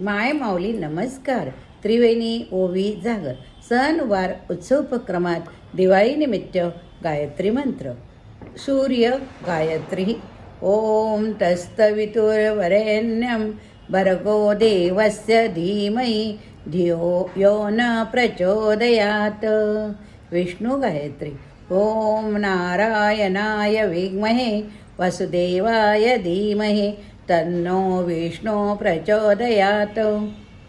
माय माऊली नमस्कार. त्रिवेणी ओवी जागर. सणवार उत्सव दिवाळीनिमित्त गायत्री मंत्र. सूर्य गायत्री. ओम तस्तवितुर्वरेण्यं. भर्गो देवस्य धीमहि. धियो यो न प्रचोदयात्. विष्णु गायत्री. ओम नारायणाय विद्महे वसुदेवाय धीमहि. तन्नो विष्णू प्रचोदयात्।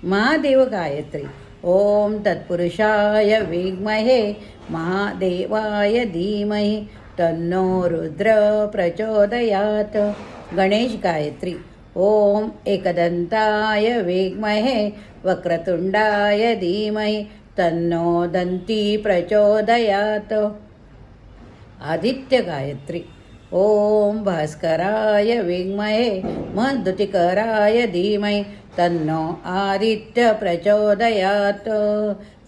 महादेव गायत्री ओम तत्पुरुषाय विद्महे, महादेवाय धीमहि, तन्नो रुद्र प्रचोदयात्। गणेश गायत्री ओम एकदन्ताय विद्महे, वक्रतुण्डाय धीमहि, तन्नो दन्ती प्रचोदयात्। आदित्य गायत्री ओम भास्कराय विद्महे मधुतिकराय धीमहि तन्नो आदित्य प्रचोदयात्।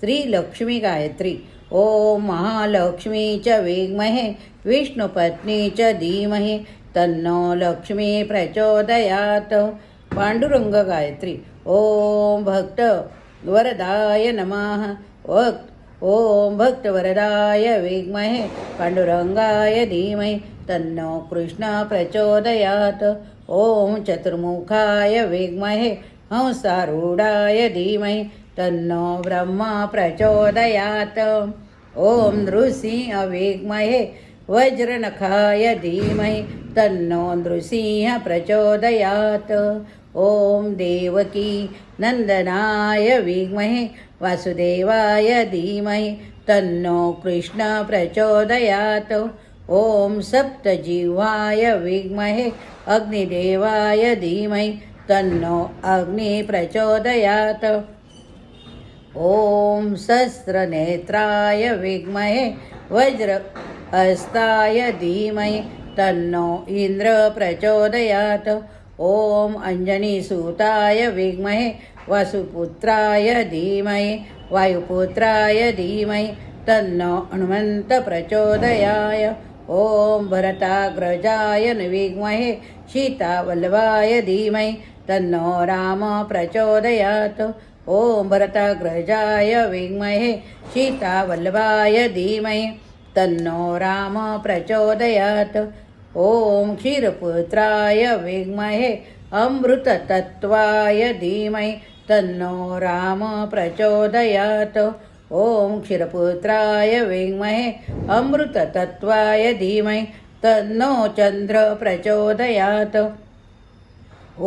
श्रीलक्ष्मी गायत्री ओम महालक्ष्मी च विद्महे विष्णुपत्नी च धीमहि तन्नो लक्ष्मी प्रचोदयात्। पांडुरंग गायत्री ओम भक्त वरदाय नमः। भक्त वरदाय भक्तवरदाय विद्महे पांडुरंगाय धीमहि तन्नो कृष्ण प्रचोदयात्। ओम चतुर्मुखाय विद्महे हंसारूढाय धीमहि, तन्नो ब्रह्म प्रचोदयात्। ओम नृसिंह विद्महे वज्रनखाय धीमहि, तन्नो नृसिंह प्रचोदयात्। ओम देवकी नंदनाय विद्महे वासुदेवाय धीमहि, तन्नो कृष्ण प्रचोदयात्। ओम सप्तजिह्वाय विद्महे अग्निदेवाय धीमहि तन्नो अग्निप्रचोदयात् ॐ सहस्रनेत्राय विद्महे वज्र हस्ताय धीमहि तन्नो इन्द्र प्रचोदयात्। ॐ अञ्जनीसूताय विद्महे वसुपुत्राय धीमहि वायुपुत्राय धीमहि तन्नो हनुमन्त प्रचोदयाय। ॐ भरताग्रजाय विद्महे सीतावल्लभाय धीमहि तन्नो राम प्रचोदयात्। ॐ भरताग्रजाय विद्महे सीतावल्लभाय धीमहि तन्नो राम प्रचोदयात्। ॐ क्षीरपुत्राय विद्महे अमृततत्त्वाय धीमहि तन्नो राम प्रचोदयात्। ॐ क्षीरपुत्राय विद्महे अमृततत्त्वाय धीमहि तन्नो चन्द्र प्रचोदयात्।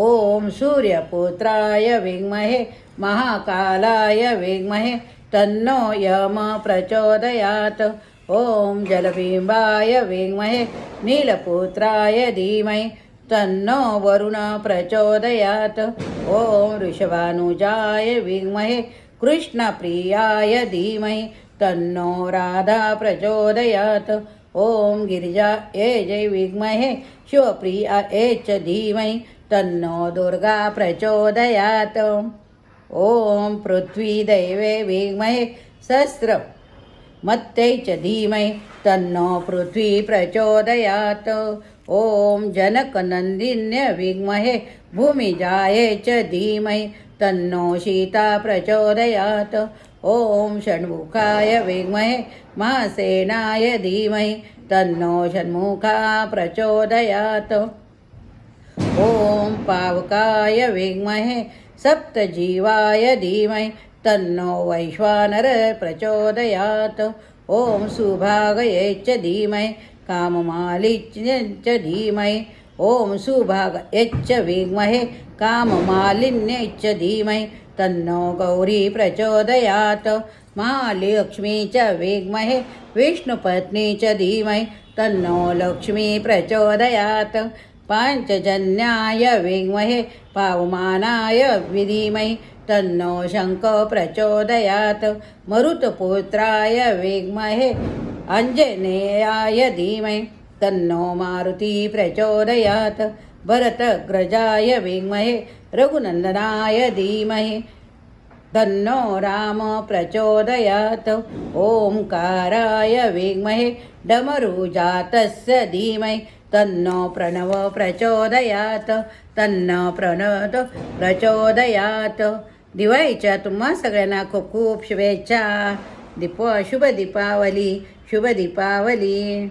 ॐ सूर्यपुत्राय विद्महे महाकालाय विद्महे तन्नो यम प्रचोदयात्। ॐ जलबिम्बाय विद्महे नीलपुत्राय धीमहि तन्नो वरुण प्रचोदयात्। ॐ ऋषभानुजाय विद्महे कृष्णप्रियाय धीमहि तन्नो राधा प्रचोदयात्। ॐ गिरिजा, ए जय विद्महे शिवप्रिया, ए च धीमहि तन्नो दुर्गा प्रचोदयात्। ॐ पृथ्वीदैवे विद्महे सहस्र मत्यै च धीमहि तन्नो पृथ्वी प्रचोदयात्। ॐ जनकनन्दिन्य विद्महे भूमिजाये च धीमहि तन्नो सीता प्रचोदयात्। ॐ षण्मुखाय विद्महे महासेनाय धीमहि तन्नो षण्मुखा प्रचोदयात्। ॐ पावकाय विद्महे सप्तजीवाय धीमहि तन्नो वैश्वानर प्रचोदयात्। ॐ सुभागये च धीमहि काममालिच्य च धीमहि ॐ सुभागयच्च विद्महे काममालिन्य च धीमहि। तन्नो गौरी प्रचोदयात्। महालक्ष्मी च विद्महे विष्णुपत्नी च धीमहि। तन्नो लक्ष्मी प्रचोदयात्। पाञ्चजन्याय विद्महे पावमानाय विधीमहि। तन्नो शङ्ख प्रचोदयात्। मरुतपुत्राय विद्महे अञ्जनेयाय धीमहि। तन्नो मारुती प्रचोदयात्। भरतग्रजाय विद्महे रघुनन्दनाय धीमहि। तन्नो राम प्रचोदयात्। ओंकाराय विद्महे डमरुजातस्य धीमहि। तन्नो प्रणव प्रचोदयात। तन्न प्रणव प्रचोदयात। दिवाळीच्या तुम्हा सगळ्यांना खूप खूप शुभेच्छा। दीप शुभ दीपावली शुभ दीपावली।